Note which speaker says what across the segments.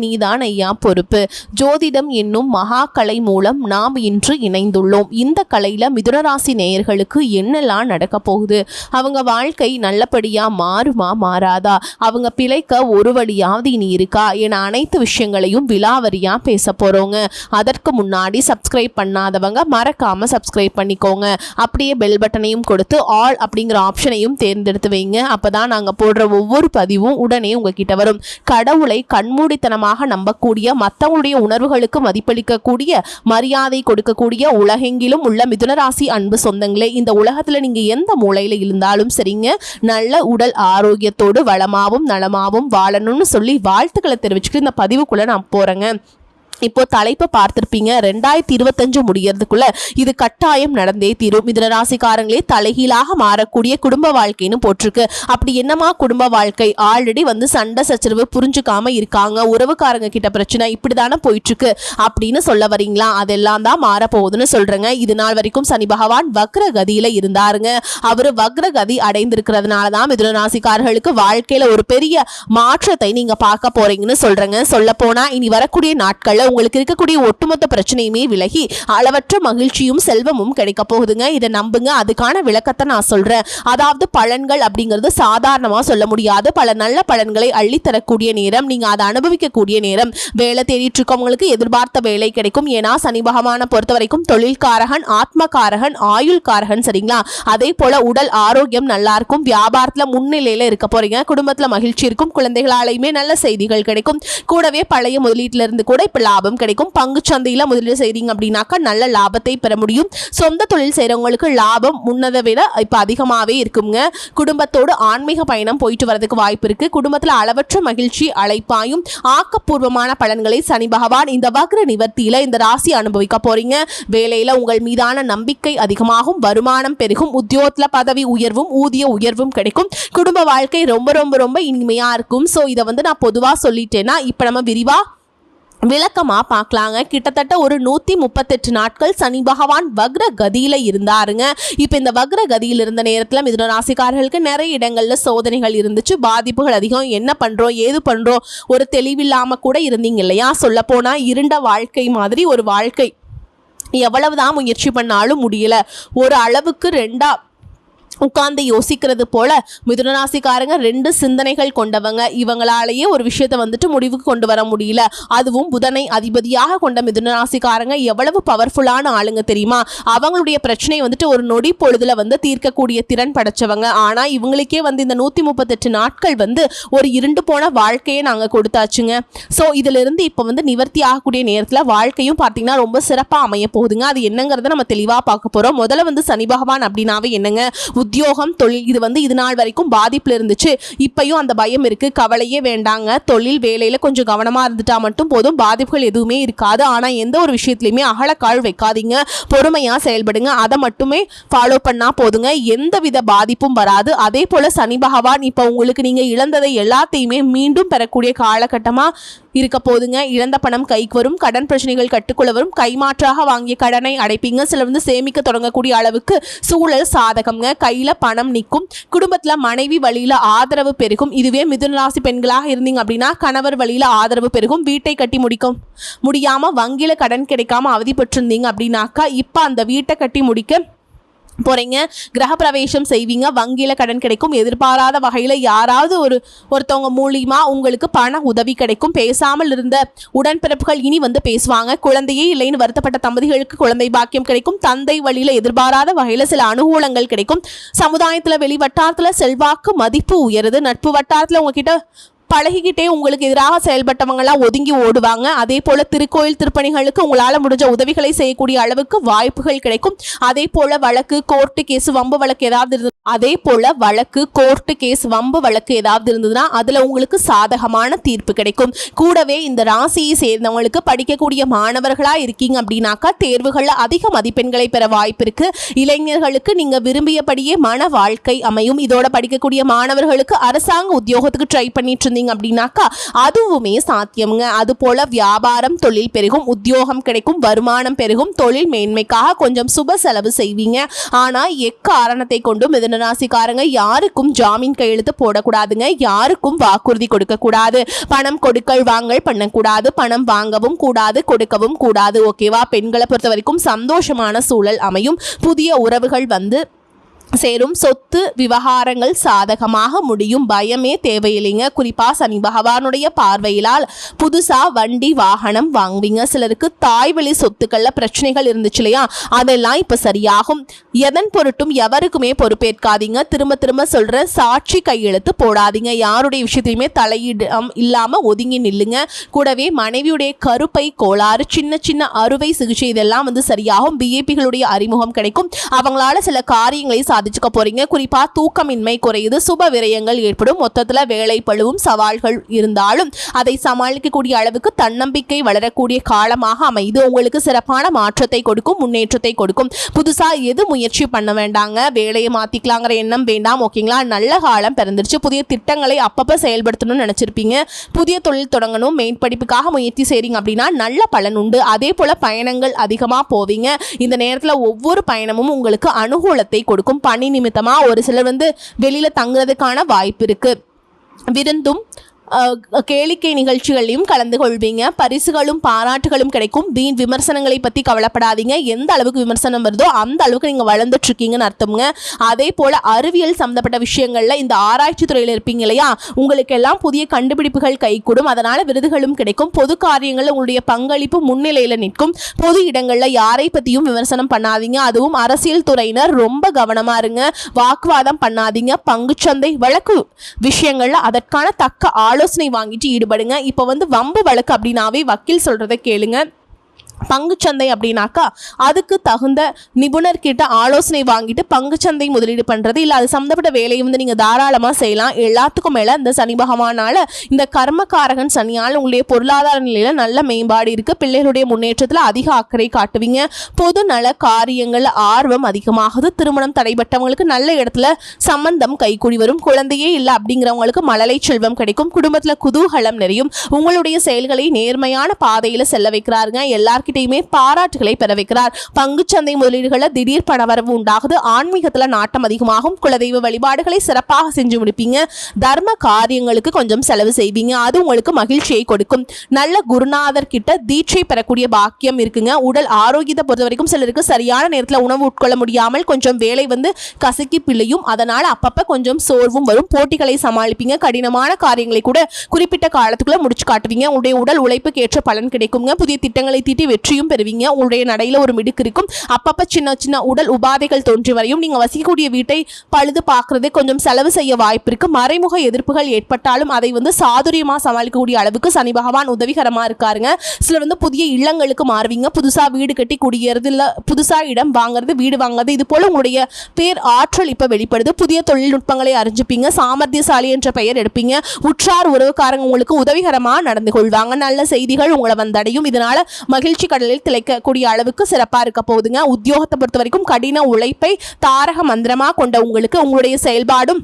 Speaker 1: நீதான் ஐயா பொறுப்பு. ஜோதிடம் என்னும் மகா கலை மூலம் நாம் இன்று இணைந்துள்ளோம். இந்த கலையில மிதுனராசி நேயர்களுக்கு என்னெல்லாம் நடக்க போகுது? அவங்க வாழ்க்கை நல்லபடியா மாறுமா மாறாதா? அவங்க பிழைக்க ஒரு வழியாவது இனி இருக்கா? என அனைத்து விஷயங்களையும் விலாவரியாக பேச போறோங்க. அதற்கு முன்னாடி சப்ஸ்கிரைப் பண்ணாதவங்க மறக்காம சப்ஸ்கிரைப் பண்ணிக்கோங்க. அப்படியே பெல் பட்டனையும் கொடுத்து ஆல் அப்படிங்கிற ஆப்ஷனையும் தேர்ந்தெடுத்து வைங்க. அப்பதான் நாங்க போடுற ஒவ்வொரு பதிவும் உடனே உங்ககிட்ட வரும். கடவுளை கண்மூடித்தனமாக நம்பக்கூடிய மற்றவங்களுடைய உணர்வுகளுக்கு மதிப்பளிக்கக்கூடிய மரியாதை கொடுக்கக்கூடிய உலகெங்கிலும் உள்ள மிதுனராசி அன்பு சொந்தங்களே இந்த உலகத்தில் நீங்கள் எந்த மூலையில் இருந்தாலும் சரிங்க. நல்ல உடல் ஆரோக்கியத்தோடு வளமாகவும் நலமாகவும் வாழணும்னு சொல்லி வாழ்த்துக்களை தெரிவிச்சுட்டு இந்த பதிவுக்குள்ளே நான் போகிறேங்க இப்போ தலைப்பை பார்த்திருப்பீங்க. ரெண்டாயிரத்தி இருபத்தஞ்சு முடியறதுக்குள்ள இது கட்டாயம் நடந்தே தீரும். மிதன ராசிக்காரங்களே தலைகீழாக மாறக்கூடிய குடும்ப வாழ்க்கைன்னு போட்டிருக்கு. அப்படி என்னமா குடும்ப வாழ்க்கை? ஆல்ரெடி வந்து சண்டை சச்சரவு புரிஞ்சுக்காம இருக்காங்க. உறவுக்காரங்க கிட்ட பிரச்சனை இப்படிதானே போயிட்டு இருக்கு அப்படின்னு சொல்ல வரீங்களா? அதெல்லாம் தான் மாறப்போகுதுன்னு சொல்றேங்க. இது நாள் வரைக்கும் சனி பகவான் வக்ர கதியில இருந்தாருங்க. அவர் வக்ர கதி அடைந்திருக்கிறதுனால தான் மிதுன ராசிக்காரர்களுக்கு வாழ்க்கையில ஒரு பெரிய மாற்றத்தை நீங்க பார்க்க போறீங்கன்னு சொல்றேங்க. சொல்ல போனா இனி வரக்கூடிய நாட்கள்ல உங்களுக்கு இருக்கக்கூடிய ஒட்டுமொத்த பிரச்சனையுமே விலகி அளவற்ற மகிழ்ச்சியும் செல்வமும் கிடைக்க போகுதுங்க. இதை நம்புங்க. அதுக்கான விளக்கத்தை நான் சொல்றேன். அதாவது பலன்கள் அப்படிங்கிறது சாதாரணமாக சொல்ல முடியாது. பல நல்ல பலன்களை அள்ளித்தரக்கூடிய நேரம் நீங்க அதை அனுபவிக்கக்கூடிய நேரம். வேலை தேடிட்டு இருக்கவங்களுக்கு எதிர்பார்த்த வேலை கிடைக்கும். ஏன்னா சனி பகவானை பொறுத்த வரைக்கும் தொழில்காரகன் ஆத்மகாரகன் ஆயுள்காரகன் சரிங்களா? அதே போல உடல் ஆரோக்கியம் நல்லா இருக்கும். வியாபாரத்தில் முன்னிலையில் இருக்க போறீங்க. குடும்பத்தில் மகிழ்ச்சி இருக்கும். குழந்தைகளாலையுமே நல்ல செய்திகள் கிடைக்கும். கூடவே பழைய முதலீட்டிலிருந்து கூட இப்போ லாபம் கிடைக்கும். பங்கு சந்தையில் முதலீடு செய்கிறீங்க அப்படின்னாக்கா நல்ல லாபத்தை பெற முடியும். சொந்த தொழில் செய்கிறவங்களுக்கு லாபம் முன்னதை விட இப்போ அதிகமாகவே இருக்குங்க. குடும்பத்தோடு ஆன்மீக பயணம் போயிட்டு வரதுக்கு வாய்ப்பு இருக்கு. குடும்பத்தில் அளவற்ற மகிழ்ச்சி அழைப்பாயும் ஆக்கப்பூர்வமான பலன்களை சனி பகவான் இந்த வக்ர நிவர்த்தியில் இந்த ராசி அனுபவிக்க போறீங்க. வேலையில் உங்கள் மீதான நம்பிக்கை அதிகமாகும். வருமானம் பெருகும். உத்தியோகத்தில் பதவி உயர்வும் ஊதிய உயர்வும் கிடைக்கும். குடும்ப வாழ்க்கை ரொம்ப ரொம்ப ரொம்ப இனிமையாக இருக்கும். ஸோ இதை வந்து நான் பொதுவாக சொல்லிட்டேன்னா இப்போ நம்ம விரிவாக விளக்கமாக பார்க்கலாங்க. கிட்டத்தட்ட ஒரு நூற்றி முப்பத்தெட்டு நாட்கள் சனி பகவான் வக்ர கதியில் இருந்தாருங்க. இப்போ இந்த வக்ர கதியில் இருந்த நேரத்தில் மிதுன ராசிக்காரர்களுக்கு நிறைய இடங்களில் சோதனைகள் இருந்துச்சு. பாதிப்புகள் அதிகம். என்ன பண்ணுறோம் ஏது பண்ணுறோம் ஒரு தெளிவில்லாமல் கூட இருந்தீங்க இல்லையா? சொல்லப்போனால் இருண்ட வாழ்க்கை மாதிரி ஒரு வாழ்க்கை. எவ்வளவுதான் முயற்சி பண்ணாலும் முடியல. ஒரு அளவுக்கு ரெண்டாக உட்கார்ந்து யோசிக்கிறது போல மிதுனராசிக்காரங்க ரெண்டு சிந்தனைகள் கொண்டவங்க. இவங்களாலேயே ஒரு விஷயத்தை வந்துட்டு முடிவுக்கு கொண்டு வர முடியல. அதுவும் புதனை அதிபதியாக கொண்ட மிதுனராசிக்காரங்க எவ்வளவு பவர்ஃபுல்லான ஆளுங்க தெரியுமா? அவங்களுடைய பிரச்சனையை வந்துட்டு ஒரு நொடி பொழுதுல வந்து தீர்க்கக்கூடிய திறன் படைச்சவங்க. ஆனா இவங்களுக்கே வந்து இந்த நூத்தி முப்பத்தெட்டு நாட்கள் வந்து ஒரு இருண்டு போன வாழ்க்கையை நாங்க கொடுத்தாச்சுங்க. ஸோ இதுல இருந்து இப்போ வந்து நிவர்த்தி ஆகக்கூடிய நேரத்தில் வாழ்க்கையும் பார்த்தீங்கன்னா ரொம்ப சிறப்பாக அமைய போகுதுங்க. அது என்னங்கிறத நம்ம தெளிவாக பார்க்க போகிறோம் முதல்ல வந்து சனி பகவான் அப்படின்னாவே என்னங்க? உத்தியோகம் தொழில் இது வந்து இது நாள் வரைக்கும் பாதிப்பில் இருந்துச்சு. இப்பையும் அந்த பயம் இருக்குது கவலையே வேண்டாங்க. தொழில் வேலையில் கொஞ்சம் கவனமாக இருந்துட்டா மட்டும் போதும். பாதிப்புகள் எதுவுமே இருக்காது. ஆனால் எந்த ஒரு விஷயத்துலையுமே அகலக்கால் வைக்காதீங்க. பொறுமையாக செயல்படுங்க. அதை மட்டுமே ஃபாலோ பண்ணால் போதுங்க. எந்தவித பாதிப்பும் வராது. அதே போல் சனி பகவான் இப்போ உங்களுக்கு நீங்கள் இழந்ததை எல்லாத்தையுமே மீண்டும் பெறக்கூடிய காலகட்டமாக இருக்க போதுங்க. இழந்த பணம் கைக்கு வரும். கடன் பிரச்சனைகள் கட்டுக்குள்ள வரும். கைமாற்றாக வாங்கிய கடனை அடைப்பீங்க. சிலர் வந்து சேமிக்க தொடங்கக்கூடிய அளவுக்கு சூழல் சாதகம்ங்க. கையில் பணம் நிற்கும். குடும்பத்தில் மனைவி வழியில் ஆதரவு பெருகும். இதுவே மிதுன ராசி பெண்களாக இருந்தீங்க அப்படின்னா கணவர் வழியில் ஆதரவு பெருகும். வீட்டை கட்டி முடிக்கும். முடியாமல் வங்கியில் கடன் கிடைக்காம அவதிப்பட்டிருந்தீங்க அப்படின்னாக்கா இப்போ அந்த வீட்டை கட்டி முடிக்க போகிறீங்க கிரகப்பிரவேசம் செய்வீங்க. வங்கியில் கடன் கிடைக்கும். எதிர்பாராத வகையில் யாராவது ஒரு ஒருத்தவங்க மூலியமா உங்களுக்கு பண உதவி கிடைக்கும். பேசாமல் இருந்த உடன்பிறப்புகள் இனி வந்து பேசுவாங்க. குழந்தையே இல்லைன்னு வருத்தப்பட்ட தம்பதிகளுக்கு குழந்தை பாக்கியம் கிடைக்கும். தந்தை வழியில் எதிர்பாராத வகையில் சில அனுகூலங்கள் கிடைக்கும். சமுதாயத்தில் வெளி வட்டாரத்தில் செல்வாக்கு மதிப்பு உயருது. நட்பு வட்டாரத்தில் உங்ககிட்ட பழகிக்கிட்டே உங்களுக்கு எதிராக செயல்பட்டவங்க ஒதுங்கி ஓடுவாங்க. அதே போல திருக்கோயில் திருப்பணிகளுக்கு உங்களால் முடிஞ்ச உதவிகளை செய்யக்கூடிய அளவுக்கு வாய்ப்புகள் கிடைக்கும். அதே போல வழக்கு கோர்ட்டு கேஸ் வம்பு வழக்கு ஏதாவது இருந்து அதே போல வழக்கு கோர்ட்டு கேஸ் வம்பு வழக்கு ஏதாவது இருந்ததுன்னா அதுல உங்களுக்கு சாதகமான தீர்ப்பு கிடைக்கும். கூடவே இந்த ராசியை சேர்ந்தவங்களுக்கு படிக்கக்கூடிய மாணவர்களா இருக்கீங்க அப்படின்னாக்கா தேர்வுகள்ல அதிக மதிப்பெண்களை பெற வாய்ப்பு இருக்கு. இளைஞர்களுக்கு நீங்க விரும்பியபடியே மன வாழ்க்கை அமையும். இதோட படிக்கக்கூடிய மாணவர்களுக்கு அரசாங்க உத்தியோகத்துக்கு ட்ரை பண்ணிட்டு இருந்தீங்க அப்படின்னாக்கா அதுவுமே சாத்தியம்ங்க. அது போல வியாபாரம் தொழில் பெருகும் உத்தியோகம் கிடைக்கும் வருமானம் பெருகும் தொழில் மேன்மைக்காக கொஞ்சம் சுப செலவு செய்வீங்க. ஆனா எக்காரணத்தை கொண்டும் மிதனராசிக்காரங்க யாருக்கும் ஜாமீன் கையெழுத்து போடக்கூடாதுங்க. யாருக்கும் வாக்குறுதி கொடுக்க கூடாது பணம் கொடுக்கல் வாங்கல் பண்ணக்கூடாது. பணம் வாங்கவும் கூடாது கொடுக்கவும் கூடாது. ஓகேவா? பெண்களை பொறுத்த வரைக்கும் சந்தோஷமான சூழல் அமையும். புதிய உறவுகள் வந்து சேரும் சொத்து விவகாரங்கள் சாதகமாக முடியும். பயமே தேவையில்லைங்க. குறிப்பாக சனி பகவானுடைய பார்வையிலால் புதுசாக வண்டி வாகனம் வாங்குவீங்க. சிலருக்கு தாய் வழி சொத்துக்களில் பிரச்சனைகள் இருந்துச்சு இல்லையா? அதெல்லாம் இப்போ சரியாகும். எதன் பொருட்டும் எவருக்குமே பொறுப்பேற்காதீங்க. திரும்ப திரும்ப சொல்கிற சாட்சி கையெழுத்து போடாதீங்க. யாருடைய விஷயத்தையுமே தலையிடம் இல்லாமல் ஒதுங்கி நில்லுங்க. கூடவே மனைவியுடைய கருப்பை கோளாறு சின்ன சின்ன அறுவை சிகிச்சை இதெல்லாம் வந்து சரியாகும். பிஏபிகளுடைய அறிமுகம் கிடைக்கும். அவங்களால சில காரியங்களை சாதிச்சுக்க போறீங்க. குறிப்பா தூக்கமின்மை குறையுது சுப விரயங்கள் ஏற்படும் மொத்தத்துல வேலை பழுவும் சவால்கள் இருந்தாலும் அதை சமாளிக்கக்கூடிய அளவுக்கு தன்னம்பிக்கை வளரக்கூடிய காலமாக அமைது உங்களுக்கு சிறப்பான மாற்றத்தை கொடுக்கும் முன்னேற்றத்தை கொடுக்கும். புதுசா எது முயற்சி பண்ண வேண்டாங்க? வேலையை மாத்திக்கலாங்கிற எண்ணம் வேண்டாம் ஓகேங்களா? நல்ல காலம் பிறந்துருச்சு. புதிய திட்டங்களை அப்பப்ப செயல்படுத்தணும்னு நினைச்சிருப்பீங்க. புதிய தொழில் தொடங்கணும் மேற்படிப்புக்காக முயற்சி செய்றீங்க அப்படின்னா நல்ல பலன் உண்டு. அதே போல பயணங்கள் அதிகமாக போவீங்க. இந்த நேரத்தில் ஒவ்வொரு பயணமும் உங்களுக்கு அனுகூலத்தை கொடுக்கும். பணி நிமித்தமாக ஒரு சிலர் வந்து வெளியில் தங்குறதுக்கான வாய்ப்பு இருக்கு. விருந்தும் கேளிக்கை நிகழ்ச்சிகளையும் கலந்து கொள்வீங்க பரிசுகளும் பாராட்டுகளும் கிடைக்கும். வீண் விமர்சனங்களை பற்றி கவலைப்படாதீங்க. எந்த அளவுக்கு விமர்சனம் வருதோ அந்த அளவுக்கு நீங்கள் வளர்ந்துட்டுருக்கீங்கன்னு அர்த்தம்ங்க. அதே போல் அறிவியல் சம்மந்தப்பட்ட விஷயங்களில் இந்த ஆராய்ச்சி துறையில் இருப்பீங்க இல்லையா? உங்களுக்கு எல்லாம் புதிய கண்டுபிடிப்புகள் கைகூடும். அதனால் விருதுகளும் கிடைக்கும். பொது காரியங்களில் உங்களுடைய பங்களிப்பு முன்னிலையில் நிற்கும். பொது இடங்களில் யாரை பற்றியும் விமர்சனம் பண்ணாதீங்க. அதுவும் அரசியல் துறையினர் ரொம்ப கவனமாக இருங்க. வாக்குவாதம் பண்ணாதீங்க. பங்குச்சந்தை வழக்கு விஷயங்களில் அதற்கான தக்க ஆலோசனை வாங்கிட்டு ஈடுபடுங்க. இப்போ வந்து வம்பு வழக்கு அப்படின்னாவே வக்கீல் சொல்கிறத கேளுங்க. பங்குச்சந்தை அப்படின்னாக்கா அதுக்கு தகுந்த நிபுணர்கிட்ட ஆலோசனை வாங்கிட்டு பங்குச்சந்தை முதலீடு பண்ணுறது இல்லை அது சம்மந்தப்பட்ட வேலையை வந்து நீங்கள் தாராளமாக செய்யலாம். எல்லாத்துக்கும் மேலே இந்த சனி பகவானால் இந்த கர்மகாரகன் சனியால் உங்களுடைய பொருளாதார நிலையில் நல்ல மேம்பாடு இருக்குது பிள்ளைகளுடைய முன்னேற்றத்தில் அதிக அக்கறை காட்டுவீங்க. பொது நல காரியங்களில் ஆர்வம் அதிகமாகுது. திருமணம் தடைபட்டவங்களுக்கு நல்ல இடத்துல சம்பந்தம் கைக்கூடி வரும். குழந்தையே இல்லை அப்படிங்கிறவங்களுக்கு மழலை செல்வம் கிடைக்கும். குடும்பத்தில் குதூகலம் நிறையும். உங்களுடைய செயல்களை நேர்மையான பாதையில் செல்ல வைக்கிறாருங்க. எல்லார்கிட்டையுமே பாராட்டுகளை பெற வைக்கிறார் பங்குச்சந்தை முதலீடுகளில் திடீர் பணவரவு உண்டாகுது. ஆன்மீகத்தில் நாட்டம் அதிகமாகும். குலதெய்வ வழிபாடுகளை சிறப்பாக செஞ்சு முடிப்பீங்க. தர்ம காரியங்களுக்கு கொஞ்சம் செலவு செய்வீங்க. அது உங்களுக்கு மகிழ்ச்சியை கொடுக்கும். நல்ல குருநாதர் கிட்ட தீட்சை பெறக்கூடிய பாக்கியம் இருக்குங்க. உடல் ஆரோக்கியத்தை பொறுத்த வரைக்கும் சிலருக்கு சரியான நேரத்தில் உணவு உட்கொள்ள முடியாமல் கொஞ்சம் வேலை வந்து கசக்கி பிள்ளையும் அதனால் அப்பப்ப கொஞ்சம் சோர்வும் வரும். போட்டிகளை சமாளிப்பீங்க. கடினமான காரியங்களை கூட குறிப்பிட்ட காலத்துக்குள்ள முடிச்சு காட்டுவீங்க. உங்களுடைய உடல் உழைப்புக்கு ஏற்ற பலன் கிடைக்குங்க. புதிய திட்டங்களை தீட்டி வெற்றியும் பெறுவீங்க. உங்களுடைய நடையில் ஒரு மிடுக்கு இருக்கும். அப்பப்போ சின்ன சின்ன உடல் உபாதைகள் தோன்றி வரையும் நீங்கள் வசிக்கக்கூடிய வீட்டை பழுது பார்க்கறது கொஞ்சம் செலவு செய்ய வாய்ப்பு இருக்குது மறைமுக எதிர்ப்புகள் ஏற்பட்டாலும் அதை வந்து சாதுரியமாக சமாளிக்கக்கூடிய அளவுக்கு சனி பகவான் உதவிகரமாக இருக்காருங்க. சிலர் வந்து புதிய இல்லங்களுக்கு மாறுவீங்க. புதுசாக வீடு கட்டி குடியேறது இல்லை புதுசாக இடம் வாங்குறது வீடு வாங்குறது இது போல் உங்களுடைய பேர் ஆற்றல் இப்போ வெளிப்படுது. புதிய தொழில்நுட்பங்களை அறிஞ்சுப்பீங்க. சாமர்த்தியசாலி என்ற பெயர் எடுப்பீங்க. உற்றார் உறவுக்காரங்க உங்களுக்கு உதவிகரமாக நடந்து கொள்வாங்க. நல்ல செய்திகள் உங்களை வந்தடையும். இதனால் மகிழ்ச்சி கடலில் திளைக்கக்கூடிய அளவுக்கு சிறப்பாக இருக்க போகுதுங்க. உத்தியோகத்தை பொறுத்த வரைக்கும் கடின உழைப்பை தாரக மந்திரமாக கொண்ட உங்களுக்கு உங்களுடைய செயல்பாடும்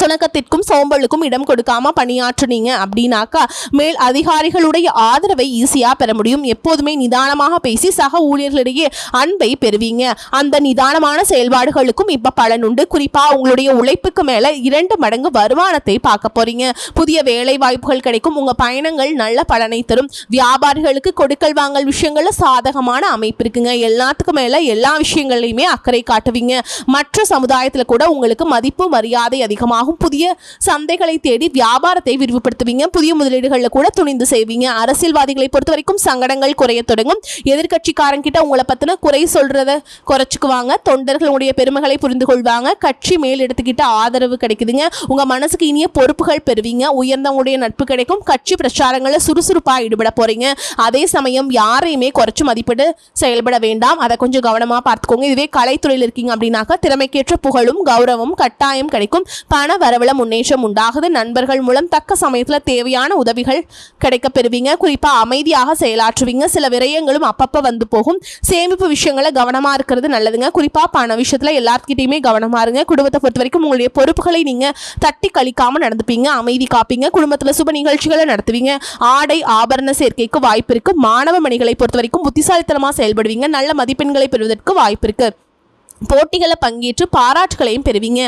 Speaker 1: சுணக்கத்திற்கும் சோம்பலுக்கும் இடம் கொடுக்காம பணியாற்றுனீங்க அப்படின்னாக்கா மேல் அதிகாரிகளுடைய ஆதரவை ஈஸியாக பெற முடியும். எப்போதுமே நிதானமாக பேசி சக ஊழியர்களிடையே அன்பை பெறுவீங்க. அந்த நிதானமான செயல்பாடுகளுக்கும் இப்போ பலன் உண்டு. குறிப்பாக உங்களுடைய உழைப்புக்கு மேலே இரண்டு மடங்கு வருமானத்தை பார்க்க போறீங்க. புதிய வேலை வாய்ப்புகள் கிடைக்கும். உங்கள் பயணங்கள் நல்ல பலனை தரும். வியாபாரிகளுக்கு கொடுக்கல் வாங்கல் விஷயங்களில் சாதகமான அமைப்பு இருக்குங்க. எல்லாத்துக்கும் மேலே எல்லா விஷயங்களையுமே அக்கறை காட்டுவீங்க. மற்ற சமுதாயத்தில் கூட உங்களுக்கு மதிப்பு மரியாதை அதிகமாக ஆகும். புதிய சந்தைகளை தேடி வியாபாரத்தை விரிவுபடுத்துவீங்க. புதிய முதலீடுகளில் கூட துணிந்து செய்வீங்க. அரசியல்வாதிகளை பொறுத்த வரைக்கும் சங்கடங்கள் குறைய தொடங்கும். எதிர்கட்சிக்காரங்கிட்ட உங்களை பத்தின குறை சொல்றத குறைச்சுக்குவாங்க. தொண்டர்களுடைய பெருமைகளை புரிந்து கொள்வாங்க கட்சி மேல் எடுத்துக்கிட்ட ஆதரவு கிடைக்குதுங்க. உங்க மனசுக்கு இனிய பொறுப்புகள் பெறுவீங்க. உயர்ந்தவங்களுடைய நட்பு கிடைக்கும். கட்சி பிரச்சாரங்களில் சுறுசுறுப்பாக ஈடுபட போறீங்க. அதே சமயம் யாரையுமே குறைச்சு மதிப்பிட்டு செயல்பட வேண்டாம். அதை கொஞ்சம் கவனமாக பார்த்துக்கோங்க. இதுவே கலைத்துறையில் இருக்கீங்க அப்படின்னாக்கா திறமைக்கேற்ற புகழும் கௌரவம் கட்டாயம் கிடைக்கும். பண வரவுல முன்னேற்றம் உண்டாகுது. நண்பர்கள் மூலம் தக்க சமயத்தில் தேவையான உதவிகள் கிடைக்க பெறுவீங்க குறிப்பாக அமைதியாக செயலாற்றுவீங்க. சில விரயங்களும் அப்பப்போ வந்து போகும். சேமிப்பு விஷயங்கள கவனமாக இருக்கிறது நல்லதுங்க. குறிப்பாக பண விஷயத்தில் எல்லாத்துக்கிட்டையுமே கவனமா இருங்க. குடும்பத்தை பொறுத்த வரைக்கும் உங்களுடைய பொறுப்புகளை நீங்கள் தட்டி கழிக்காமல் நடந்துப்பீங்க. அமைதி காப்பீங்க. குடும்பத்தில் சுப நிகழ்ச்சிகளை நடத்துவீங்க. ஆடை ஆபரண சேர்க்கைக்கு வாய்ப்பு இருக்குது மாணவ மணிகளை பொறுத்த வரைக்கும் புத்திசாலித்தனமாக செயல்படுவீங்க. நல்ல மதிப்பெண்களை பெறுவதற்கு வாய்ப்பு இருக்குது போட்டிகளை பங்கேற்று பாராட்டுகளையும் பெறுவீங்க.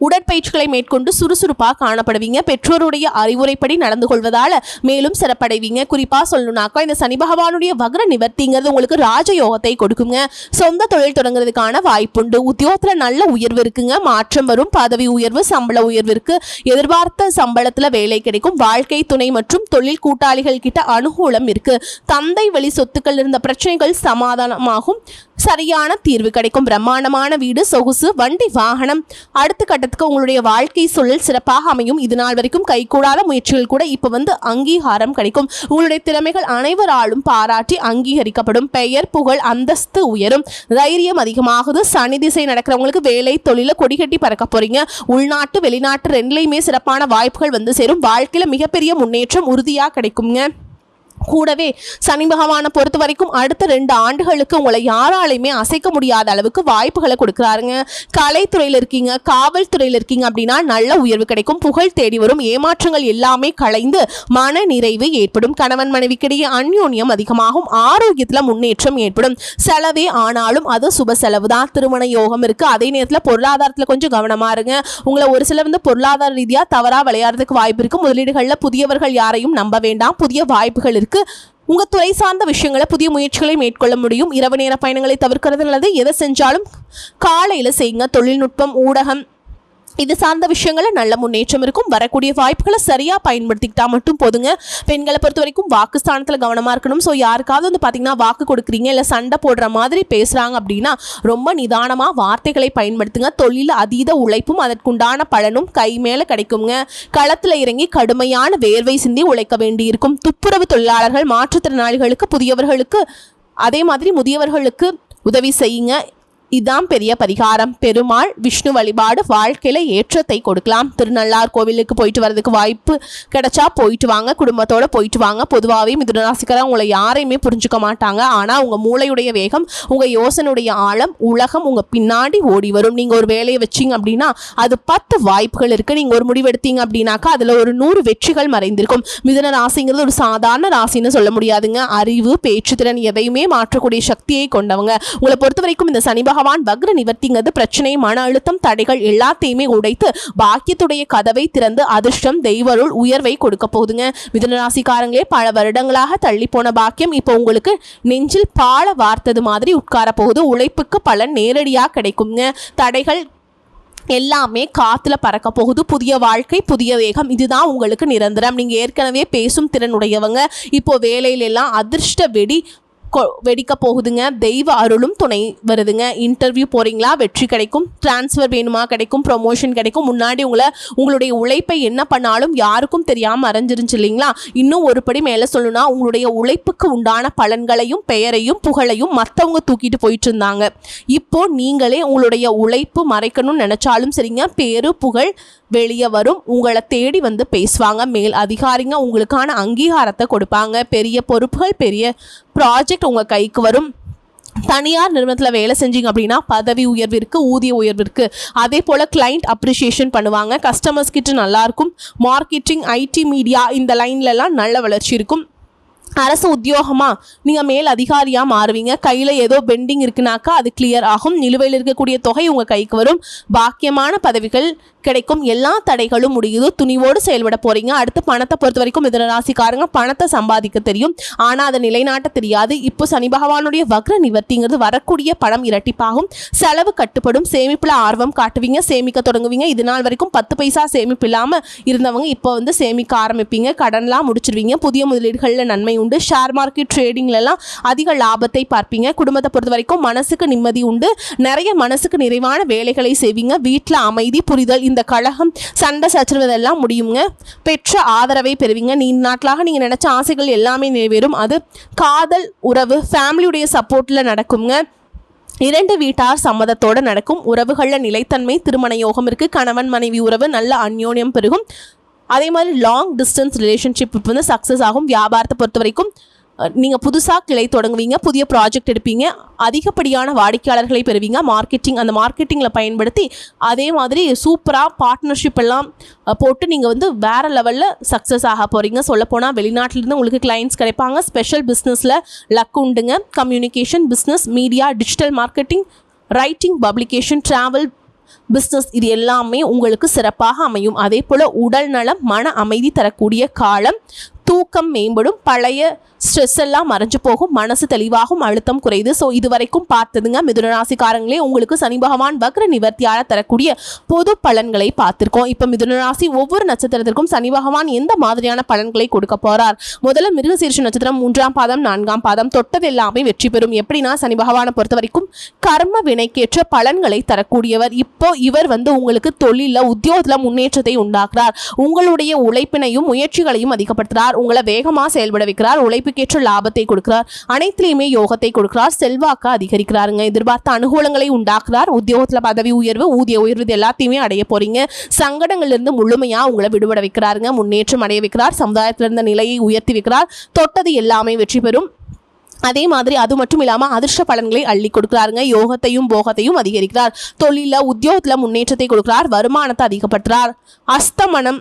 Speaker 1: உடற்பயிற்சிகளை மேற்கொண்டு சுறுசுறுப்பாக காணப்படுவீங்க. பெற்றோருடைய அறிவுரைப்படி நடந்து கொள்வதால் மேலும் சிறப்படைவீங்க. குறிப்பாக சொல்லணும்னாக்கா இந்த சனி பகவானுடைய வக்ர நிவர்த்திங்கிறது உங்களுக்கு ராஜயோகத்தை கொடுக்குங்க. சொந்த தொழில் தொடங்குறதுக்கான வாய்ப்புண்டு. உத்தியோகத்தில் நல்ல உயர்வு இருக்குங்க. மாற்றம் வரும். பதவி உயர்வு சம்பள உயர்வு இருக்கு. எதிர்பார்த்த சம்பளத்தில் வேலை கிடைக்கும். வாழ்க்கை துணை மற்றும் தொழில் கூட்டாளிகள் கிட்ட அனுகூலம் இருக்கு. தந்தை வழி சொத்துக்கள் இருந்த பிரச்சனைகள் சமாதானமாகும். சரியான தீர்வு கிடைக்கும். பிரம்மாண்டமான வீடு சொகுசு வண்டி வாகனம். அடுத்த கட்டத்துக்கு உங்களுடைய வாழ்க்கை சூழல் சிறப்பாக அமையும். இது நாள் வரைக்கும் கைகூடாத முயற்சிகள் கூட இப்போ வந்து அங்கீகாரம் கிடைக்கும். உங்களுடைய திறமைகள் அனைவராலும் பாராட்டி அங்கீகரிக்கப்படும். பெயர் புகழ் அந்தஸ்து உயரும். தைரியம் அதிகமாகுது. சனி திசை நடக்கிறவங்களுக்கு வேலை தொழில கொடிகட்டி பறக்க போறீங்க. உள்நாட்டு வெளிநாட்டு ரெண்டுலையுமே சிறப்பான வாய்ப்புகள் வந்து சேரும். வாழ்க்கையில மிகப்பெரிய முன்னேற்றம் உறுதியாக கிடைக்குங்க கூடவே சனி பகவானை பொறுத்த வரைக்கும் அடுத்த ரெண்டு ஆண்டுகளுக்கு உங்களை யாராலையுமே அசைக்க முடியாத அளவுக்கு வாய்ப்புகளை கொடுக்குறாருங்க. கலைத்துறையில் இருக்கீங்க காவல்துறையில் இருக்கீங்க அப்படின்னா நல்ல உயர்வு கிடைக்கும். புகழ் தேடி வரும். ஏமாற்றங்கள் எல்லாமே களைந்து மன நிறைவு ஏற்படும். கணவன் மனைவிக்கிடையே அந்யோன்யம் அதிகமாகும். ஆரோக்கியத்தில் முன்னேற்றம் ஏற்படும். செலவே ஆனாலும் அது சுப செலவு தான் திருமண யோகம் இருக்கு. அதே நேரத்தில் பொருளாதாரத்தில் கொஞ்சம் கவனமா இருங்க. உங்களை ஒரு சில வந்து பொருளாதார ரீதியாக தவறாக விளையாடுறதுக்கு வாய்ப்பு இருக்கு. முதலீடுகளில் புதியவர்கள் யாரையும் நம்ப வேண்டாம். புதிய வாய்ப்புகள் இருக்கு. உங்க துறை சார்ந்த விஷயங்களை புதிய முயற்சிகளை மேற்கொள்ள முடியும். இரவு நேர பயணங்களை தவிர்க்கிறது நல்லது. எதை செஞ்சாலும் காலையில் செய்யுங்க. தொழில்நுட்பம் ஊடகம் இது சார்ந்த விஷயங்களில் நல்ல முன்னேற்றம் இருக்கும். வரக்கூடிய வாய்ப்புகளை சரியாக பயன்படுத்திக்கிட்டா மட்டும் போதுங்க. பெண்களை பொறுத்த வரைக்கும் வாக்குஸ்தானத்தில் கவனமாக இருக்கணும். ஸோ யாருக்காவது வந்து பார்த்தீங்கன்னா வாக்கு கொடுக்குறீங்க இல்லை சண்டை போடுற மாதிரி பேசுகிறாங்க அப்படின்னா ரொம்ப நிதானமாக வார்த்தைகளை பயன்படுத்துங்க. தொழில் அதீத உழைப்பும் அதற்குண்டான பலனும் கை மேலே கிடைக்குங்க. களத்தில் இறங்கி கடுமையான வேர்வை சிந்தி உழைக்க வேண்டியிருக்கும். துப்புரவு தொழிலாளர்கள் மாற்றுத்திறனாளிகளுக்கு புதியவர்களுக்கு அதே மாதிரி முதியவர்களுக்கு உதவி செய்யுங்க. இதான் பெரிய பரிகாரம். பெருமாள் விஷ்ணு வழிபாடு வாழ்க்கையில ஏற்றத்தை கொடுக்கலாம். திருநள்ளார் கோவிலுக்கு போயிட்டு வர்றதுக்கு வாய்ப்பு கிடைச்சா போயிட்டு வாங்க குடும்பத்தோட போயிட்டு வாங்க. பொதுவாகவே மிதுனராசிக்காரங்க உங்களை யாரையுமே புரிஞ்சுக்க மாட்டாங்க. ஆனால் உங்கள் மூளையுடைய வேகம் உங்கள் யோசனையுடைய ஆழம் உலகம் உங்கள் பின்னாடி ஓடி வரும். நீங்கள் ஒரு வேலையை வச்சிங்க அப்படின்னா அது பத்து வாய்ப்புகள் இருக்குது நீங்கள் ஒரு முடிவெடுத்தீங்க அப்படின்னாக்கா அதில் ஒரு நூறு வெற்றிகள் மறைந்திருக்கும். மிதுன ராசிங்கிறது ஒரு சாதாரண ராசின்னு சொல்ல முடியாதுங்க. அறிவு பேச்சுத்திறன் எதையுமே மாற்றக்கூடிய சக்தியை கொண்டவங்க. உங்களை பொறுத்த வரைக்கும் இந்த சனிபகம் பகவான் வக்ர நிவர்த்திங்கிறது பிரச்சனை மன அழுத்தம் தடைகள் எல்லாத்தையுமே உடைத்து பாக்கியத்துடைய கதவை திறந்து அதிர்ஷ்டம் தெய்வருள் உயர்வை கொடுக்க போகுதுங்க. மிதனராசிக்காரங்களே பல வருடங்களாக தள்ளி போன பாக்கியம் இப்போ உங்களுக்கு நெஞ்சில் பால வார்த்தது மாதிரி உட்கார போகுது. உழைப்புக்கு பலன் நேரடியாக கிடைக்குங்க. தடைகள் எல்லாமே காத்துல பறக்க போகுது. புதிய வாழ்க்கை புதிய வேகம் இதுதான் உங்களுக்கு நிரந்தரம். நீங்க ஏற்கனவே பேசும் திறனுடையவங்க. இப்போ வேலையிலெல்லாம் அதிர்ஷ்ட வெடி வெடிக்க போகுதுங்க. தெய்வ அருளும் துணை வருதுங்க. இன்டர்வியூ போகிறீங்களா வெற்றி கிடைக்கும். டிரான்ஸ்ஃபர் வேணுமா? கிடைக்கும். ப்ரொமோஷன் கிடைக்கும். முன்னாடி உங்களை உங்களுடைய உழைப்பை என்ன பண்ணாலும் யாருக்கும் தெரியாமல் மறைஞ்சிருந்துச்சு இல்லைங்களா? இன்னும் ஒரு படி மேலே சொல்லணும்னா உங்களுடைய உழைப்புக்கு உண்டான பலன்களையும் பெயரையும் புகழையும் மற்றவங்க தூக்கிட்டு போயிட்டு இருந்தாங்க. இப்போ நீங்களே உங்களுடைய உழைப்பு மறைக்கணும்னு நினச்சாலும் சரிங்க. பேரு புகழ் வெளியே வரும். உங்களை தேடி வந்து பேசுவாங்க. மேல் அதிகாரிங்க உங்களுக்கான அங்கீகாரத்தை கொடுப்பாங்க. பெரிய பொறுப்புகள் பெரிய ப்ராஜெக்ட் உங்கள் கைக்கு வரும். தனியார் நிறுவனத்தில் வேலை செஞ்சீங்க அப்படின்னா பதவி உயர்விற்கு ஊதிய உயர்விற்கு. அதே போல் கிளைண்ட் அப்ரிஷியேஷன் பண்ணுவாங்க. கஸ்டமர்ஸ் கிட்ட நல்லாயிருக்கும் மார்க்கெட்டிங் ஐடி மீடியா இந்த லைன்லலாம் நல்ல வளர்ச்சி இருக்கும். அரசு உத்தியோகமா நீங்கள் மேல் அதிகாரியாக மாறுவீங்க. கையில் ஏதோ பெண்டிங் இருக்குனாக்கா அது கிளியர் ஆகும். நிலுவையில் இருக்கக்கூடிய தொகை உங்கள் கைக்கு வரும். பாக்கியமான பதவிகள் கிடைக்கும். எல்லா தடைகளும் முடியுது. துணிவோடு செயல்பட போகிறீங்க அடுத்து பணத்தை பொறுத்த வரைக்கும் மிதுன ராசிக்காரங்க பணத்தை சம்பாதிக்க தெரியும். ஆனால் அதை நிலைநாட்ட தெரியாது. இப்போ சனி பகவானுடைய வக்ர நிவர்த்திங்கிறது வரக்கூடிய பணம் இரட்டிப்பாகும். செலவு கட்டுப்படும். சேமிப்பில் ஆர்வம் காட்டுவீங்க. சேமிக்க தொடங்குவீங்க. இது நாள் வரைக்கும் பத்து பைசா சேமிப்பு இல்லாமல் இருந்தவங்க இப்போ வந்து சேமிக்க ஆரம்பிப்பீங்க. கடன்லாம் முடிச்சிருவீங்க. புதிய முதலீடுகளில் நன்மை உண்டு. ஷேர் மார்க்கெட் ட்ரேடிங்ல எல்லாம் அதிக லாபத்தை பார்ப்பீங்க. குடும்பத்தை பொறுத்த வரைக்கும் மனசுக்கு நிம்மதி உண்டு. நிறைய மனசுக்கு நிறைவான வேலைகளை செய்வீங்க. வீட்டில் அமைதி புரிதல் இந்த கழகம் சண்டை சச்சரவதெல்லாம் முடியுங்க. பெற்ற ஆதரவை பெறுவீங்க. நீ நாட்களாக நீங்கள் நினச்ச ஆசைகள் எல்லாமே நிறைவேறும். அது காதல் உறவு ஃபேமிலியுடைய சப்போர்ட்டில் நடக்குங்க. இரண்டு வீட்டார் சம்மதத்தோட நடக்கும். உறவுகளில் நிலைத்தன்மை திருமண யோகம் இருக்கு. கணவன் மனைவி உறவு நல்ல அந்யோன்யம் பெருகும். அதே மாதிரி லாங் டிஸ்டன்ஸ் ரிலேஷன்ஷிப் இப்போ வந்து சக்ஸஸ் ஆகும். வியாபாரத்தை பொறுத்த வரைக்கும் நீங்கள் புதுசாக கிளை தொடங்குவீங்க புதிய ப்ராஜெக்ட் எடுப்பீங்க அதிகப்படியான வாடிக்கையாளர்களை பெறுவீங்க மார்க்கெட்டிங் அந்த மார்க்கெட்டிங்கில் பயன்படுத்தி அதே மாதிரி சூப்பராக பார்ட்னர்ஷிப் எல்லாம் போட்டு நீங்கள் வந்து வேறு லெவலில் சக்ஸஸ் ஆக போகிறீங்க சொல்லப்போனால் வெளிநாட்டிலேருந்து உங்களுக்கு கிளைண்ட்ஸ் கிடைப்பாங்க. ஸ்பெஷல் பிஸ்னஸில் லக் உண்டுங்க. Communication business media digital marketing writing publication travel business இது எல்லாமே உங்களுக்கு சிறப்பாக அமையும். அதே போல் உடல் நலம் மன அமைதி தரக்கூடிய காலம் தூக்கம் மேம்படும் பழைய ஸ்ட்ரெஸ் எல்லாம் மறைஞ்சு போகும் மனசு தெளிவாகும் அழுத்தம் குறையுது. ஸோ இது வரைக்கும் பார்த்ததுங்க மிதுனராசிக்காரங்களே உங்களுக்கு சனி பகவான் வக்ர நிவர்த்தியால தரக்கூடிய பொது பலன்களை பார்த்துருக்கோம். இப்போ மிதுனராசி ஒவ்வொரு நட்சத்திரத்திற்கும் சனி பகவான் எந்த மாதிரியான பலன்களை கொடுக்க போறார்? முதல்ல மிருகசீர்ஷ நட்சத்திரம் மூன்றாம் பாதம் நான்காம் பாதம் தொட்டது எல்லாமே வெற்றி பெறும். எப்படின்னா சனி பகவானை பொறுத்த வரைக்கும் கர்ம வினைக்கேற்ற பலன்களை தரக்கூடியவர். இப்போ இவர் வந்து உங்களுக்கு தொழிலில் உத்தியோகத்தில் முன்னேற்றத்தை உண்டாக்குறார். உங்களுடைய உழைப்பினையும் முயற்சிகளையும் அதிகப்படுத்துகிறார் உங்களை வேகமாக செயல்பட வைக்கிறார் உழைப்புக்கேற்ற லாபத்தை கொடுக்கிறார் அனைத்திலையுமே யோகத்தை கொடுக்கிறார் செல்வாக்க அதிகரிக்கிறாருங்க. எதிர்பார்த்த அனுகூலங்களை உண்டாக்குறார் உத்தியோகத்தில் பதவி உயர்வு ஊதிய உயர்வு இது எல்லாத்தையுமே அடைய போறீங்க. சங்கடங்கள்ல முழுமையாக உங்களை விடுபட வைக்கிறாருங்க. முன்னேற்றம் அடைய வைக்கிறார் சமுதாயத்தில் இருந்த நிலையை உயர்த்தி வைக்கிறார். தொட்டது எல்லாமே வெற்றி பெறும். அதே மாதிரி அது மட்டும் இல்லாமல் அதிர்ஷ்ட பலன்களை அள்ளி கொடுக்குறாருங்க. யோகத்தையும் போகத்தையும் அதிகரிக்கிறார். தொழிலில் உத்தியோகத்தில் முன்னேற்றத்தை கொடுக்கிறார். வருமானத்தை அதிகப்படுத்துறார். அஸ்தமனம்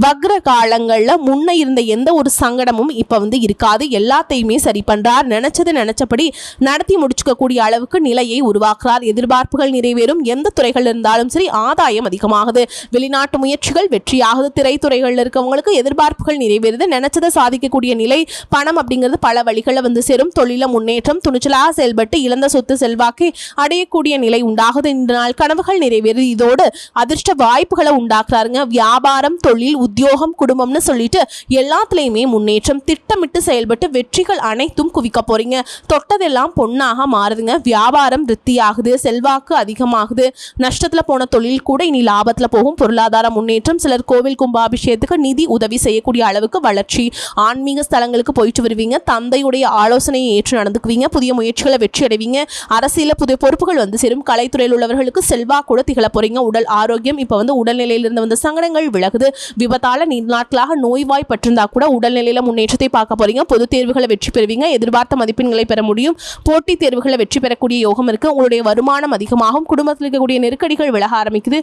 Speaker 1: வக்ர காலங்களில் முன்ன இருந்த எந்த ஒரு சங்கடமும் இப்போ வந்து இருக்காது. எல்லாத்தையுமே சரி பண்ணுறார் நினச்சது நினச்சபடி நடத்தி முடிச்சுக்கக்கூடிய அளவுக்கு நிலையை உருவாக்குறார். எதிர்பார்ப்புகள் நிறைவேறும். எந்த துறைகள் இருந்தாலும் சரி ஆதாயம் அதிகமாகுது. வெளிநாட்டு முயற்சிகள் வெற்றியாகுது. திரைத்துறைகளில் இருக்கவங்களுக்கு எதிர்பார்ப்புகள் நிறைவேறுது. நினச்சதை சாதிக்கக்கூடிய நிலை பணம் அப்படிங்கிறது பல வழிகளில் வந்து சேரும். தொழில முன்னேற்றம் துணிச்சலாக செயல்பட்டு இழந்த சொத்து செல்வாக்கை அடையக்கூடிய நிலை உண்டாகுது. இந்த நாள் கனவுகள் நிறைவேறுது. இதோடு அதிர்ஷ்ட வாய்ப்புகளை உண்டாக்குறாருங்க. வியாபாரம் தொழில் உத்தியோகம் குடும்பம்னு சொல்லிட்டு எல்லாத்துலேயுமே முன்னேற்றம் திட்டமிட்டு செயல்பட்டு வெற்றிகள் அனைத்தும் குவிக்க போறீங்க. தொட்டதெல்லாம் பொண்ணாக மாறுதுங்க. வியாபாரம் விருத்தியாகுது செல்வாக்கு அதிகமாகுது. நஷ்டத்தில் போன தொழில் கூட இனி லாபத்தில் போகும். பொருளாதார முன்னேற்றம் சிலர் கோவில் கும்பாபிஷேகத்துக்கு நிதி உதவி செய்யக்கூடிய அளவுக்கு வளர்ச்சி. ஆன்மீக ஸ்தலங்களுக்கு போயிட்டு வருவீங்க. தந்தையுடைய ஆலோசனையை ஏற்று நடந்துக்குவீங்க. புதிய முயற்சிகளை வெற்றி அடைவீங்க. அரசியல புதிய பொறுப்புகள் வந்து சேரும். கலைத்துறையில் உள்ளவர்களுக்கு செல்வாக்கு கூட திகழ போறீங்க. உடல் ஆரோக்கியம் இப்போ வந்து உடல்நிலையிலிருந்து வந்த சங்கடங்கள் விலகுது. விபத்தால நீண்ட நாட்களாக நோய்வாய்ப்பட்டிருந்தா கூட உடல்நிலையில முன்னேற்றத்தை பார்க்க போறீங்க. பொது தேர்வுகளை வெற்றி பெறுவீங்க. எதிர்பார்த்த மதிப்பெண்களை பெற முடியும். போட்டித் தேர்வுகளை வெற்றி பெறக்கூடிய யோகம் இருக்கு. உங்களுடைய வருமானம் அதிகமாகும். குடும்பத்தில் இருக்கக்கூடிய நெருக்கடிகள் விலக ஆரம்பிக்குது.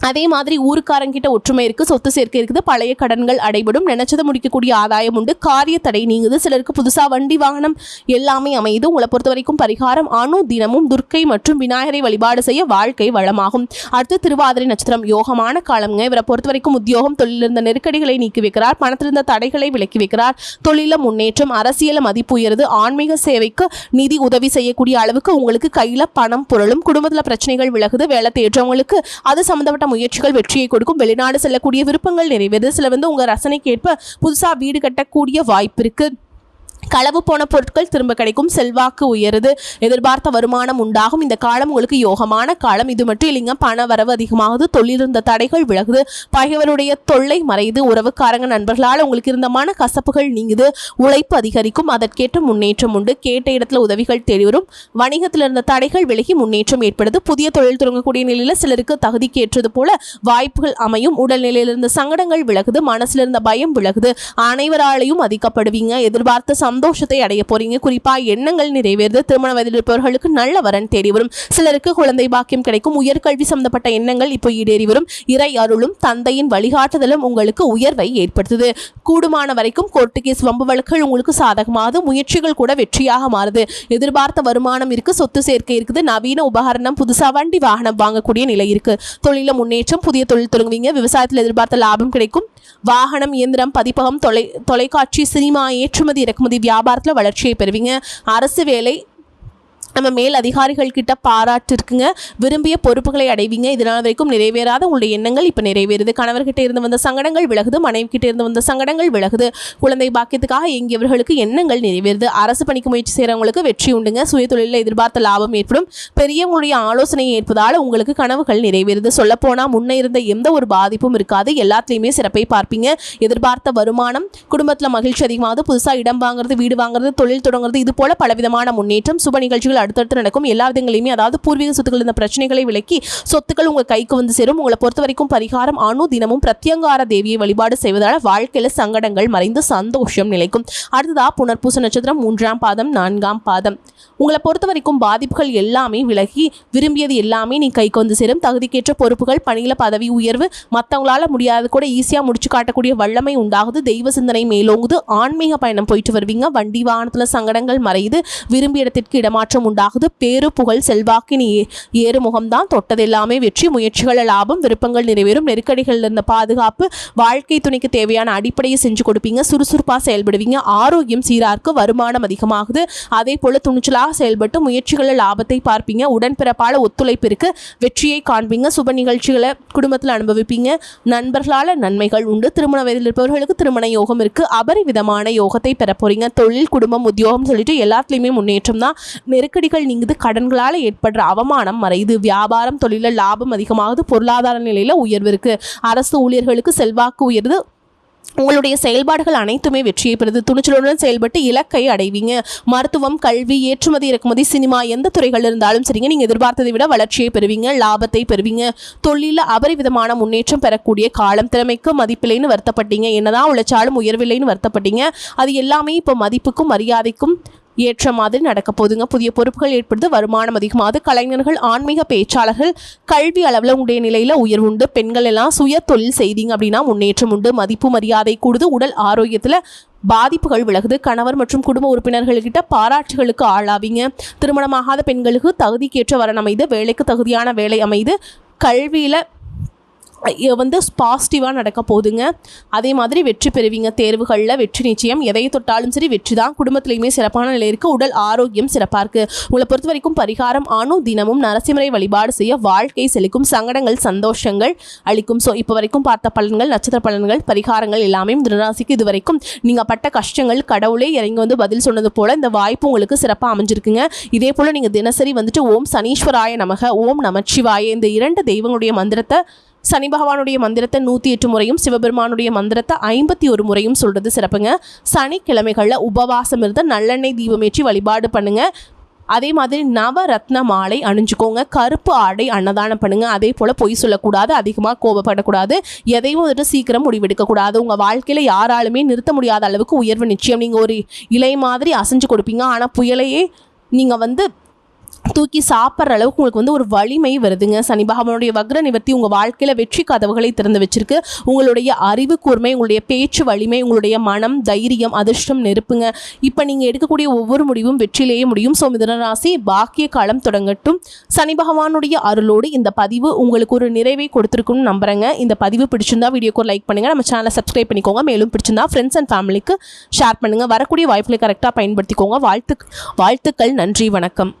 Speaker 1: அதே மாதிரி ஊருக்காரங்கிட்ட ஒற்றுமை இருக்கு சொத்து சேர்க்கை இருக்குது பழைய கடன்கள் அடைபடும் நினைச்சதை முடிக்கக்கூடிய ஆதாயம் உண்டு. காரிய தடை நீங்குது சிலருக்கு புதுசாக வண்டி வாகனம் எல்லாமே அமையுது. உங்களை பொறுத்த வரைக்கும் பரிகாரம் அணு தினமும் துர்க்கை மற்றும் விநாயகரை வழிபாடு செய்ய வாழ்க்கை வளமாகும். அடுத்து திருவாதிரை நட்சத்திரம் யோகமான காலம்ங்க. இவரை பொறுத்த வரைக்கும் உத்தியோகம் தொழிலில் இருந்த நெருக்கடிகளை நீக்கி வைக்கிறார். பணத்திலிருந்த தடைகளை விலக்கி வைக்கிறார். தொழில முன்னேற்றம் அரசியல மதிப்பு உயருது. ஆன்மீக சேவைக்கு நிதி உதவி செய்யக்கூடிய அளவுக்கு உங்களுக்கு கையில் பணம் பொருளும் குடும்பத்தில் பிரச்சனைகள் விலகுது. வேலை தேடுறவங்களுக்கு அது சம்மந்தப்பட்ட முயற்சிகள் வெற்றியை கொடுக்கும். வெளிநாடு செல்லக்கூடிய விருப்பங்கள் நிறைவேறுது. சில வந்து உங்கள் ரசனைக்கேற்ப புதுசாக வீடு கட்டக்கூடிய வாய்ப்பு இருக்குது களவு போன பொருட்கள் திரும்ப கிடைக்கும். செல்வாக்கு உயருது. எதிர்பார்த்த வருமானம் உண்டாகும். இந்த காலம் உங்களுக்கு யோகமான காலம். இது மட்டும் இல்லைங்க பண வரவு அதிகமாகுது. தொழில் இருந்த தடைகள் விலகுது. பகைவருடைய தொல்லை மறையுது. உறவுக்காரங்க நண்பர்களால் உங்களுக்கு இருந்த மன கசப்புகள் நீங்குது. உழைப்பு அதிகரிக்கும். அதற்கேற்ற முன்னேற்றம் உண்டு. கேட்ட இடத்துல உதவிகள் தெளிவரும் வணிகத்தில் இருந்த தடைகள் விலகி முன்னேற்றம் ஏற்படுது. புதிய தொழில் தொடங்கக்கூடிய நிலையில் சிலருக்கு தகுதிக்கு ஏற்றது போல வாய்ப்புகள் அமையும். உடல்நிலையில் இருந்த சங்கடங்கள் விலகுது. மனசில் இருந்த பயம் விலகுது. அனைவராலையும் அதிகப்படுவீங்க எதிர்பார்த்த சம் சந்தோஷத்தை அடைய போறீங்க. குறிப்பா எண்ணங்கள் நிறைவேறுது. திருமண வயதில் இருப்பவர்களுக்கு நல்ல வரன் தேடி வரும். சிலருக்கு குழந்தை பாக்கியம் கிடைக்கும். உயர்கல்வி சம்பந்தப்பட்ட எண்ணங்கள் இப்போ ஈடேறி வரும். இறை அருளும் தந்தையின் வழிகாட்டுதலும் உங்களுக்கு உயர்வை ஏற்படுத்துது. கூடுமான வரைக்கும் கோர்ட்டு கேஸ் வம்பு வழக்குகள் உங்களுக்கு சாதகமாகுது. முயற்சிகள் கூட வெற்றியாக மாறுது. எதிர்பார்த்த வருமானம் இருக்கு. சொத்து சேர்க்கை இருக்குது. நவீன உபகரணம் புதுசா வண்டி வாகனம் வாங்கக்கூடிய நிலை இருக்கு. தொழில முன்னேற்றம் புதிய தொழில் தொடங்குவீங்க. விவசாயத்தில் எதிர்பார்த்த லாபம் கிடைக்கும். வாகனம் இயந்திரம் பதிப்பகம் தொலை தொலைக்காட்சி சினிமா ஏற்றுமதி இறக்குமதி வியாபாரத்தில் வளர்ச்சியை பெறுவீங்க. அரசு வேலை நம்ம மேல் அதிகாரிகள் கிட்ட பாராட்டு இருக்குங்க விரும்பிய பொறுப்புகளை அடைவீங்க. இதனால் வரைக்கும் நிறைவேறாத உங்களுடைய எண்ணங்கள் இப்போ நிறைவேறுது. கணவர்கிட்ட இருந்து வந்த சங்கடங்கள் விலகுது. மனைவி கிட்ட இருந்து வந்த சங்கடங்கள் விலகுது. குழந்தை பாக்கியத்துக்காக இயங்கியவர்களுக்கு எண்ணங்கள் நிறைவேறுது. அரசு பணிக்கு முயற்சி செய்கிறவங்களுக்கு வெற்றி உண்டுங்க. சுய தொழிலில் எதிர்பார்த்த லாபம் ஏற்படும். பெரியவங்களுடைய ஆலோசனை ஏற்பதால் உங்களுக்கு கனவுகள் நிறைவேறுது. சொல்லப்போனால் முன்னே இருந்த எந்த ஒரு பாதிப்பும் இருக்காது. எல்லாத்துலேயுமே சிறப்பை பார்ப்பீங்க. எதிர்பார்த்த வருமானம் குடும்பத்தில் மகிழ்ச்சி அதிகமாகுது. புதுசாக இடம் வாங்குறது வீடு வாங்குறது தொழில் தொடங்குறது இது போல பலவிதமான முன்னேற்றம் சுப நிகழ்ச்சிகள் அடுத்தடுத்து நடக்கும் எல்லா விதங்களையுமே அதாவது பூர்வீக சொத்துக்கள் இந்த பிரச்சனைகளை விலக்கி சொத்துக்கள் உங்கள் கைக்கு வந்து சேரும். உங்களை பொறுத்த வரைக்கும் பரிகாரம் அணு தினமும் பிரத்யங்கார தேவியை வழிபாடு செய்வதால் வாழ்க்கையில் சங்கடங்கள் மறைந்து சந்தோஷம் நிலைக்கும். அடுத்ததா புனர்பூச நட்சத்திரம் மூன்றாம் பாதம் நான்காம் பாதம். உங்களை பொறுத்த வரைக்கும் பாதிப்புகள் எல்லாமே விலகி விரும்பியது எல்லாமே நீ கைக்கு வந்து சேரும். தகுதிக்கேற்ற பொறுப்புகள் பணியில் பதவி உயர்வு மற்றவங்களால முடியாத கூட ஈஸியாக முடிச்சு காட்டக்கூடிய வல்லமை உண்டாகுது. தெய்வ சிந்தனை மேலோங்குது. ஆன்மீக பயணம் போயிட்டு வருவீங்க. வண்டி வாகனத்தில் சங்கடங்கள் மறையுது. விரும்பிய இடத்திற்கு இடமாற்றம் உண்டாகுது. பேரு புகழ் செல்வாக்கின் ஏ ஏறு முகம்தான் தொட்டது எல்லாமே வெற்றி முயற்சிகள் லாபம் விருப்பங்கள் நிறைவேறும். நெருக்கடிகள் இருந்த பாதுகாப்பு வாழ்க்கை துணைக்கு தேவையான அடிப்படையை செஞ்சு கொடுப்பீங்க. சுறுசுறுப்பாக செயல்படுவீங்க. ஆரோக்கியம் சீரார்க்கு வருமானம் அதிகமாகுது. அதே போல் துணிச்சலாக செயல்பட்டு முயற்சிகளில் லாபத்தை பார்ப்பீங்க. உடன்பிறப்பால ஒத்துழைப்பு இருக்கு. வெற்றியை காண்பீங்க. சுப நிகழ்ச்சிகளை குடும்பத்தில் அனுபவிப்பீங்க. நண்பர்களால் நன்மைகள் உண்டு. திருமண வயதில் இருப்பவர்களுக்கு திருமண யோகம் இருக்கு. அபரிவிதமான யோகத்தை பெற போறீங்க தொழில் குடும்பம் உத்தியோகம் சொல்லிட்டு எல்லாத்துலேயுமே முன்னேற்றம் தான் நெருக்கடிகள் நீங்குது கடன்களால் ஏற்படுற அவமானம் மறையுது. வியாபாரம் தொழிலில் லாபம் அதிகமாகுது பொருளாதார நிலையில் உயர்வு இருக்கு. அரசு ஊழியர்களுக்கு செல்வாக்கு உயர்வு உங்களுடைய செயல்பாடுகள் அனைத்துமே வெற்றியை பெறுது. துணிச்சலுடன் செயல்பட்டு இலக்கை அடைவீங்க. மருத்துவம் கல்வி ஏற்றுமதி இறக்குமதி சினிமா எந்த துறைகள் இருந்தாலும் சரிங்க. நீங்கள் எதிர்பார்த்ததை விட வளர்ச்சியை பெறுவீங்க லாபத்தை பெறுவீங்க. தொழிலில் அபரிவிதமான முன்னேற்றம் பெறக்கூடிய காலம் திறமைக்கு மதிப்பில்லைன்னு வருத்தப்பட்டீங்க. என்னதான் உழைச்சாலும் உயர்வில்லைன்னு வருத்தப்பட்டீங்க. அது எல்லாமே இப்போ மதிப்புக்கும் மரியாதைக்கும் ஏற்ற மாதிரி நடக்க போதுங்க புதிய பொறுப்புகள் ஏற்படுது வருமானம் அதிகமாகுது. கலைஞர்கள் ஆன்மீக பேச்சாளர்கள் கல்வி அளவில் உங்களுடைய நிலையில் உயர்வுண்டு பெண்கள் எல்லாம் சுய தொழில் செய்தீங்க அப்படின்னா முன்னேற்றம் உண்டு. மதிப்பு மரியாதை கூடுது உடல் ஆரோக்கியத்தில் பாதிப்புகள் விலகுது. கணவர் மற்றும் குடும்ப உறுப்பினர்கள்கிட்ட பாராட்டுகளுக்கு ஆளாவீங்க. திருமணமாகாத பெண்களுக்கு தகுதிக்கேற்ற வரன் அமைது வேலைக்கு தகுதியான வேலை அமைது. கல்வியில் வந்து பாசிட்டிவாக நடக்க போகுதுங்க. அதே மாதிரி வெற்றி பெறுவீங்க. தேர்வுகளில் வெற்றி நிச்சயம். எதை தொட்டாலும் சரி வெற்றி தான் குடும்பத்துலேயுமே சிறப்பான நிலை இருக்குது உடல் ஆரோக்கியம் சிறப்பாக இருக்குது உங்களை பொறுத்த வரைக்கும் பரிகாரம் ஆணும் தினமும் நரசிம்மரை வழிபாடு செய்ய வாழ்க்கை செழிக்கும். சங்கடங்கள் சந்தோஷங்கள் அளிக்கும். ஸோ இப்போ வரைக்கும் பார்த்த பலன்கள் நட்சத்திர பலன்கள் பரிகாரங்கள் எல்லாமே திருராசிக்கு இது வரைக்கும் நீங்கள் பட்ட கஷ்டங்கள் கடவுளே இறங்கி வந்து பதில் சொன்னது போல் இந்த வாய்ப்பு உங்களுக்கு சிறப்பாக அமைஞ்சிருக்குங்க. இதே போல் நீங்கள் தினசரி வந்துட்டு ஓம் சனீஸ்வராய நமக ஓம் நமச்சிவாய இந்த இரண்டு தெய்வங்களுடைய மந்திரத்தை சனி பகவானுடைய மந்திரத்தை நூற்றி எட்டு முறையும் சிவபெருமானுடைய மந்திரத்தை ஐம்பத்தி ஒரு முறையும் சொல்கிறது சிறப்புங்க. சனிக்கிழமைகளில் உபவாசம் இருந்து நல்லெண்ணெய் தீபமேற்றி வழிபாடு பண்ணுங்கள் அதே மாதிரி நவரத்ன மாலை அணிஞ்சுக்கோங்க. கருப்பு ஆடை அன்னதானம் பண்ணுங்க. அதே போல் பொய் சொல்லக்கூடாது அதிகமாக கோபப்படக்கூடாது. எதையும் வந்துட்டு சீக்கிரம் முடிவெடுக்கக்கூடாது. உங்கள் வாழ்க்கையில் யாராலுமே நிறுத்த முடியாத அளவுக்கு உயர்வு நிச்சயம். நீங்கள் ஒரு இலை மாதிரி அசைஞ்சு கொடுப்பீங்க. ஆனால் புயலையே நீங்கள் வந்து தூக்கி சாப்பிட்ற அளவுக்கு உங்களுக்கு வந்து ஒரு வலிமை வருதுங்க. சனி பகவானுடைய வக்ர நிவர்த்தி உங்கள் வாழ்க்கையில் வெற்றி கதவுகளை திறந்து வச்சிருக்கு. உங்களுடைய அறிவு கூர்மை உங்களுடைய பேச்சு வலிமை உங்களுடைய மனம் தைரியம் அதிர்ஷ்டம் நெருப்புங்க. இப்போ நீங்கள் எடுக்கக்கூடிய ஒவ்வொரு முடிவும் வெற்றிலேயே முடியும். ஸோ மிதனராசி பாக்கிய காலம் தொடங்கட்டும். சனி பகவானுடைய அருளோடு இந்த பதிவு உங்களுக்கு ஒரு நிறைவை கொடுத்துருக்குன்னு நம்புறேங்க. இந்த பதிவு பிடிச்சிருந்தா வீடியோக்கு ஒரு லைக் பண்ணுங்கள் நம்ம சேனலை சப்ஸ்கிரைப் பண்ணிக்கோங்க. மேலும் பிடிச்சிருந்தா ஃப்ரெண்ட்ஸ் அண்ட் ஃபேமிலிக்கு ஷேர் பண்ணுங்கள் வரக்கூடிய வாய்ப்புகளை கரெக்டாக பயன்படுத்திக்கோங்க. வாழ்த்து வாழ்த்துக்கள். நன்றி வணக்கம்.